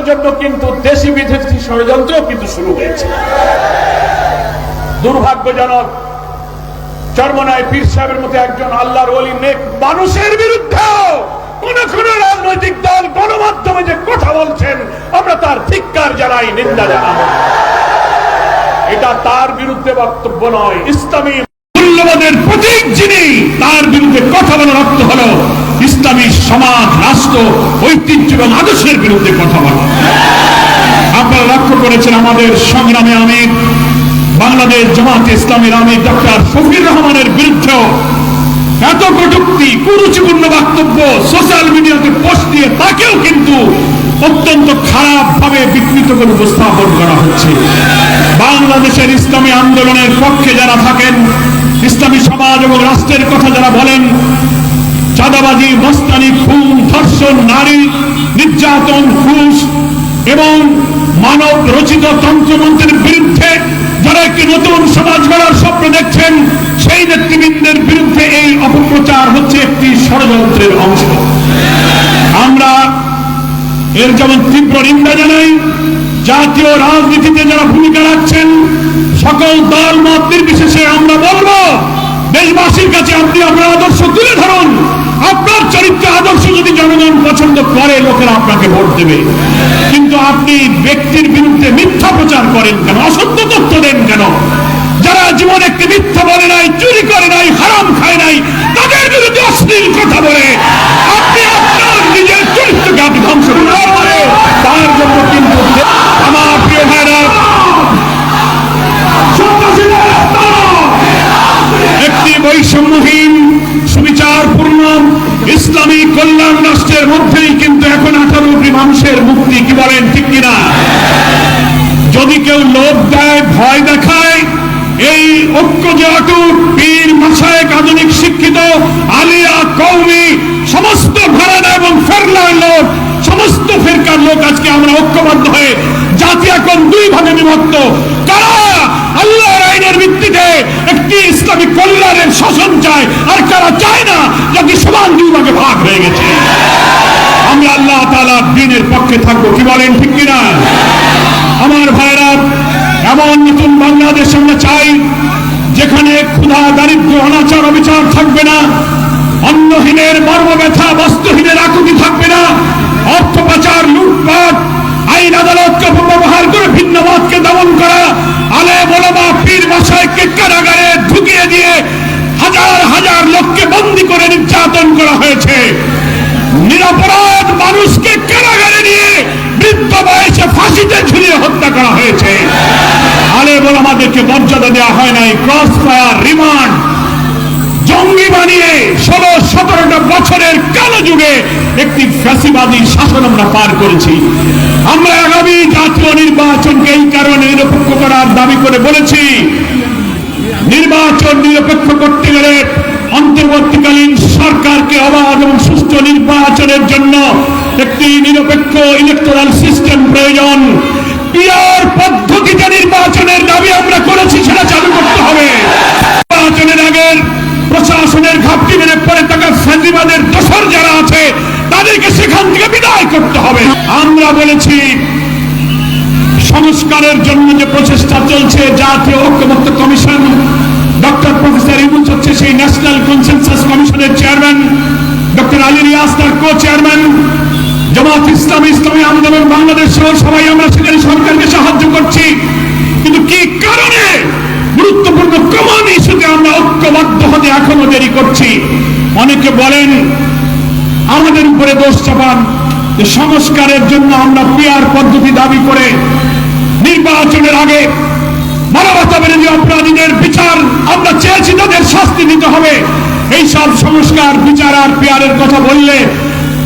করার জন্য কিন্তু দেশি বিদেশি ষড়যন্ত্র কিন্তু শুরু হয়েছে। দুর্ভাগ্যজনক, চর্মনায় পীর সাহেবের মতো একজন আল্লাহর মানুষের বিরুদ্ধে রাজনৈতিক দল গণমাধ্যমে যে কথা বলছেন, আমরা তার জানাই, নিন্দা জানাব এটা তার বিরুদ্ধে বক্তব্য নয়, ইসলামী মূল্যবোধের প্রতীক যিনি, তার বিরুদ্ধে কথা বলার অর্থ হলো ইসলামী সমাজ, রাষ্ট্র, ঐতিহ্য এবং আদর্শের বিরুদ্ধে কথা বলা। আপনারা লক্ষ্য করেছেন আমাদের সংগ্রামে আমির বাংলাদেশ জামাত ইসলামের আমির ডক্টর শফির রহমানের বিরুদ্ধেও এত কটুক্তি, কুরুচিপূর্ণ বক্তব্য সোশ্যাল মিডিয়াতে পোস্ট দিয়ে তাকেও কিন্তু অত্যন্ত খারাপ ভাবে বিকৃত করে উপস্থাপন করা হচ্ছে। বাংলাদেশের ইসলামী আন্দোলনের পক্ষে যারা থাকেন, ইসলামী সমাজ এবং রাষ্ট্রের কথা যারা বলেন চাঁদাবাজি, মস্তানি, খুন, ধর্ষণ, নারী, নির্যাতন, ঘুষ এবং মানব রচিত তন্ত্রমন্ত্রের বিরুদ্ধে যারা একটি নতুন সমাজ গড়ার স্বপ্ন দেখছেন, সেই নেতৃবৃন্দের বিরুদ্ধে এই অপপ্রচার হচ্ছে একটি ষড়যন্ত্রের অংশ। আমরা এর যেমন তীব্র নিন্দা জানাই, জাতীয় রাজনীতিতে যারা ভূমিকা রাখছেন, সকল দল, মত নির্বিশেষে আমরা বলব, দেশবাসীর কাছে আপনি আপনার আদর্শ তুলে ধরুন। আপনার চরিত্র আদর্শ যদি জনগণ পছন্দ করে, লোকেরা আপনাকে ভোট দেবে। কিন্তু আপনি ব্যক্তির বিরুদ্ধে মিথ্যা প্রচার করেন কেন? অসত্য তথ্য দেন কেন? ঐক্য যে অটুট পীর মাসায়েক আধুনিক শিক্ষিত, আলিয়া, কৌমি, সমস্ত ঘরানা এবং ফেরলার লোক, সমস্ত ফেরকার লোক আজকে আমরা ঐক্যবদ্ধ হয়ে জাতি এখন দুই ভাগে বিভক্ত। কারা আইনের ভিত্তিতে একটি কল্যাণের শাসন চায় আর কারা চায় না সমান দুই ভাগে ভাগ হয়ে গেছে। আমরা আল্লাহ তাআলা দিনের পক্ষে থাকব, কি বলেন ঠিক কিনা? আমার ভাইরা, এমন নতুন বাংলাদেশ আমরা যেখানে ক্ষুধা দারিদ্র অনাচার, অবিচার থাকবে না। অন্নহীনের মর্ম ব্যথা বস্ত্রহীনের আকুতি থাকবে না। অর্থ পাচার, লুটপাট, আইন আদালতকে অপব্যবহার করে আমাদেরকে মর্যাদা দেওয়া হয় নাই। ক্রস ফায়ার রিমান্ড জঙ্গি বানিয়ে ষোলো, সতেরোটা বছরের কালো যুগে একটি ফ্যাসিবাদী শাসন আমরা পার করেছি। আমরা আগামী জাতীয় নির্বাচনকে এই কারণে নিরপেক্ষ করার দাবি করে বলেছি। নির্বাচন নিরপেক্ষ করতে গেলে অন্তর্বর্তীকালীন সরকারকে অবাধ এবং সুষ্ঠু নির্বাচনের জন্য একটি নিরপেক্ষ ইলেকট্রাল সিস্টেম প্রয়োজন। পিয়ার পদ্ধতিতে নির্বাচনের দাবি আমরা করেছি, সেটা চালু করতে হবে। নির্বাচনের আগের প্রশাসনের ঘাপটি মেরে পরে থাকা ফ্যাসিবাদের দোসর যারা আছে, তাদেরকে সেখান থেকে বিদায় করতে হবে। আমরা বলেছি, সংস্কারের জন্য যে প্রচেষ্টা চলছে, জাতীয় ঐক্যমত্য কমিশন, ডক্টর প্রফেসর ইউনুস হচ্ছে সেই ন্যাশনাল কনসেনসাস কমিশনের চেয়ারম্যান, ডক্টর আলী রিয়াজ তার কো চেয়ারম্যান জামাত ইসলাম, ইসলামী আন্দোলন বাংলাদেশ সহ সবাই আমরা সেখানে সরকারকে সাহায্য করছি। কিন্তু কি কারণে গুরুত্বপূর্ণ কমান ইস্যুতে আমরা ঐক্যবদ্ধ হতে এখনও দেরি করছি? অনেকে বলেন, আমাদের উপরে দোষ চাপান, যে সংস্কারের জন্য আমরা পিয়ার পদ্ধতি দাবি করে নির্বাচনের আগে মানবতা বিরোধী অপরাধীদের বিচার আমরা চেয়েছি, তাদের শাস্তি দিতে হবে। এই সব সংস্কার, বিচার আর পিয়ারের কথা বললে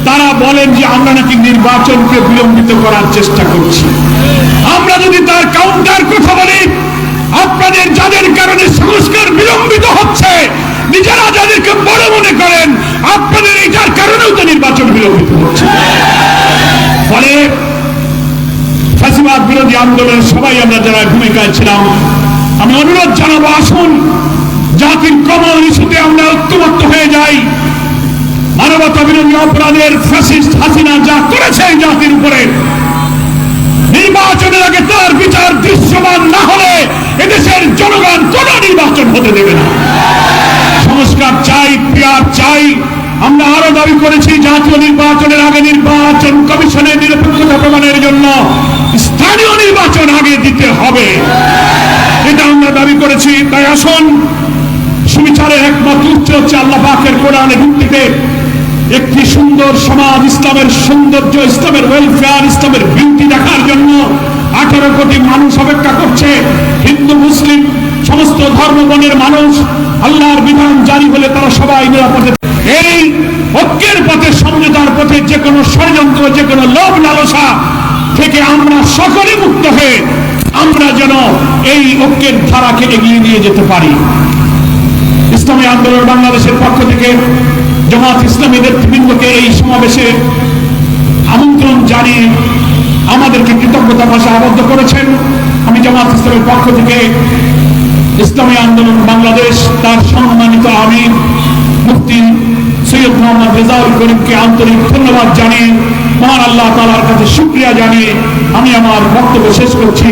তারা বলেন যে আমরা নাকি নির্বাচনকে বিলম্বিত করার চেষ্টা করছি। আমরা যদি তার কাউন্টার কথা বলি, আপনাদের যাদের কারণে সংস্কার বিলম্বিত হচ্ছে, নিজেরা যাদেরকে বড় মনে করেন, আপনাদের এইটার কারণেও তো নির্বাচন বিলম্বিত হচ্ছে। ফলে ফ্যাসিবাদ বিরোধী আন্দোলনের সবাই আমরা যারা ভূমিকায় ছিলাম, আমি অনুরোধ জানাব, আসুন, জাতির কমন ইস্যুতে আমরা ঐক্যবদ্ধ হয়ে যাই। মানবতা বিরোধী অপরাধের ফ্যাসিস্ট হাসিনা যা করেছে এই জাতির উপরে, নির্বাচনের আগে তার বিচার দৃশ্যমান না হলে এদেশের জনগণ কোন নির্বাচন হতে দেবে না। সংস্কার চাই পিয়ার চাই। আমরা আরও দাবি করেছি জাতীয় নির্বাচনের আগে নির্বাচন কমিশনের নিরপেক্ষতা প্রমাণের জন্য স্থানীয় নির্বাচন আগে দিতে হবে। এটা আমরা দাবি করেছি। তাই আসুন, সুবিচারের একমাত্র উচ্চ হচ্ছে আল্লাহ পাকের কোরআনের ভিত্তিতে একটি সুন্দর সমাজ ইসলামের সৌন্দর্য, ইসলামের ওয়েলফেয়ার ইসলামের বিউটি দেখার জন্য আঠারো কোটি মানুষ অপেক্ষা করছে। হিন্দু, মুসলিম, সমস্ত ধর্মবর্ণের মানুষ আল্লাহর বিধান জারি হলে তারা সবাই নিরাপদে এই ঐক্যের পথে সমঝোতার পথে যে কোনো ষড়যন্ত্র, যে কোনো লোভ লালসা থেকে আমরা সকলে মুক্ত হয়ে আমরা যেন এই ঐক্যের ধারাকে এগিয়ে নিয়ে যেতে পারি। ইসলামী আন্দোলন বাংলাদেশের পক্ষ থেকে জামাত ইসলামী নেতৃবৃন্দকে এই সমাবেশে আমন্ত্রণ জানিয়ে আমাদেরকে কৃতজ্ঞতা ভাষা আবদ্ধ করেছেন। আমি জামাত ইসলামের পক্ষ থেকে ইসলামী আন্দোলন বাংলাদেশ, তার সম্মানিত আমির মুফতি সৈয়দ মোহাম্মদ রেজাউল করিমকে আন্তরিক ধন্যবাদ জানিয়ে, মহান আল্লাহ তালার কাছে শুক্রিয়া জানিয়ে আমি আমার বক্তব্য শেষ করছি।